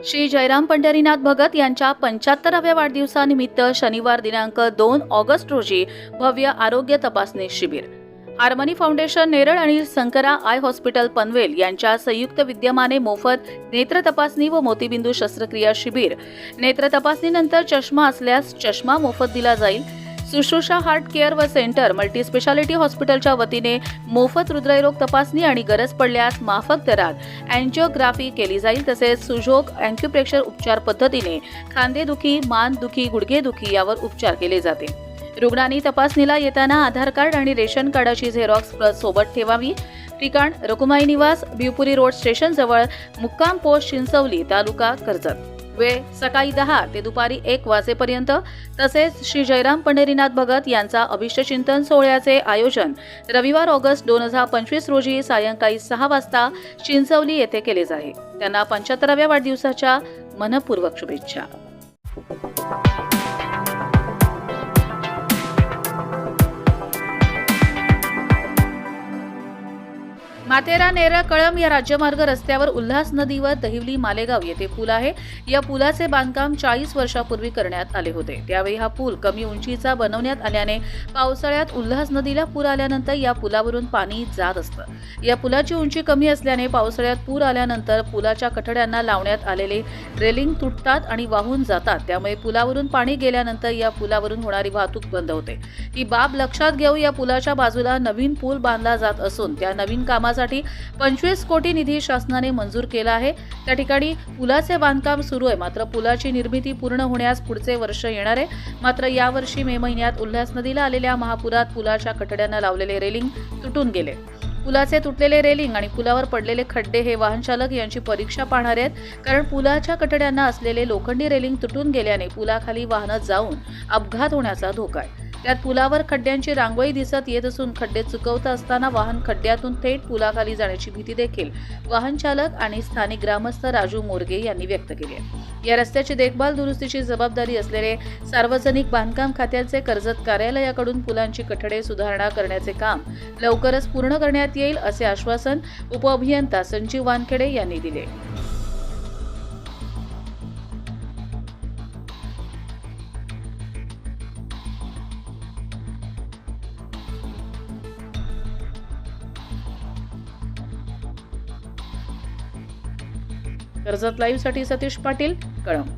श्री जयराम पंढरीनाथ भगत यांच्या पंच्याहत्तराव्या वाढदिवसानिमित्त शनिवार दिनांक दोन ऑगस्ट रोजी भव्य आरोग्य तपासणी शिबिर. हार्मनी फाउंडेशन नेरळ आणि संकरा आय हॉस्पिटल पनवेल यांच्या संयुक्त विद्यमाने मोफत नेत्र तपासणी व मोतीबिंदू शस्त्रक्रिया शिबिर. नेत्र तपासणीनंतर चष्मा असल्यास चष्मा मोफत दिला जाईल. सुश्रुषा हार्ट केअर व सेंटर मल्टीस्पेशालिटी हॉस्पिटलच्या वतीने मोफत हृदयरोग तपासणी आणि गरज पडल्यास माफक दरात अँजिओग्राफी केली जाईल तसेच सुजोग अँक्युप्रेशर उपचार पद्धतीने खांदेदुखी मानदुखी गुडघेदुखी यावर उपचार केले जाते. रुग्णांनी तपासणीला येताना आधार कार्ड आणि रेशन कार्डाची झेरॉक्स प्रत सोबत ठेवावी. ठिकाण रकुमाई निवास भिवपुरी रोड स्टेशनजवळ मुक्काम पोस्ट चिंचवली तालुका कर्जत. वेळ सकाळी दहा ते दुपारी एक वाजेपर्यंत तसेच श्री जयराम पंढरीनाथ भगत यांचा अभिष्टचिंतन सोहळ्याचे आयोजन रविवार ऑगस्ट दोन हजार पंचवीस रोजी सायंकाळी सहा वाजता चिंचवली येथे केले जाईल त्यांना पंच्याहत्तराव्या वाढदिवसाच्या मनपूर्वक शुभेच्छा. माथेरा नेरळ कळम या राज्यमार्ग रस्त्यावर उल्हास नदीवर दहिवली मालेगाव येथे पूल आहे. या पुलाचे बांधकाम चाळीस वर्षापूर्वी करण्यात आले होते. त्यावेळी हा पूल कमी उंचीचा बनवण्यात आल्याने पावसाळ्यात उल्हास नदीला पूर आल्यानंतर या पुलावरून पाणी जात असतं. या पुलाची उंची कमी असल्याने पावसाळ्यात पूर आल्यानंतर पुलाच्या कठड्यांना लावण्यात आलेले रेलिंग तुटतात आणि वाहून जातात. त्यामुळे पुलावरून पाणी गेल्यानंतर या पुलावरून होणारी वाहतूक बंद होते. ही बाब लक्षात घेऊन या पुलाच्या बाजूला नवीन पूल बांधला जात असून त्या नवीन कामात कामासाठी पंचवीस कोटी निधी शासनाने मंजूर केला आहे. त्या ठिकाणी पुलाचे बांधकाम सुरू आहे. मात्र पुलाची निर्मिती पूर्ण होण्यास पुढचे वर्ष येणार आहे. मात्र यावर्षी मे महिन्यात उल्हास नदीला आलेल्या महापुरात पुलाच्या कठड्यांना लावलेले रेलिंग तुटून गेले. पुलाचे तुटलेले रेलिंग आणि पुलावर पडलेले खड्डे हे वाहन चालक यांची परीक्षा पाहणार आहेत. कारण पुलाच्या कठड्यांना असलेले लोखंडी रेलिंग तुटून गेल्याने पुलाखाली वाहनं जाऊन अपघात होण्याचा धोका आहे. त्यात पुलावर खड्ड्यांची रांगोळी दिसत येत असून खड्डे चुकवत असताना वाहन खड्ड्यातून थेट पुलाखाली जाण्याची भीती देखील वाहन चालक आणि स्थानिक ग्रामस्थ राजू मोरगे यांनी व्यक्त केली आहे. या रस्त्याची देखभाल दुरुस्तीची जबाबदारी असलेले सार्वजनिक बांधकाम खात्याचे कर्जत कार्यालयाकडून पुलांची कठडे सुधारणा करण्याचे काम लवकरच पूर्ण करण्यात येईल असे आश्वासन उपअभियंता संजीव वानखेडे यांनी दिले. कर्जत लाईव्हसाठी सतीश पाटील कळंब.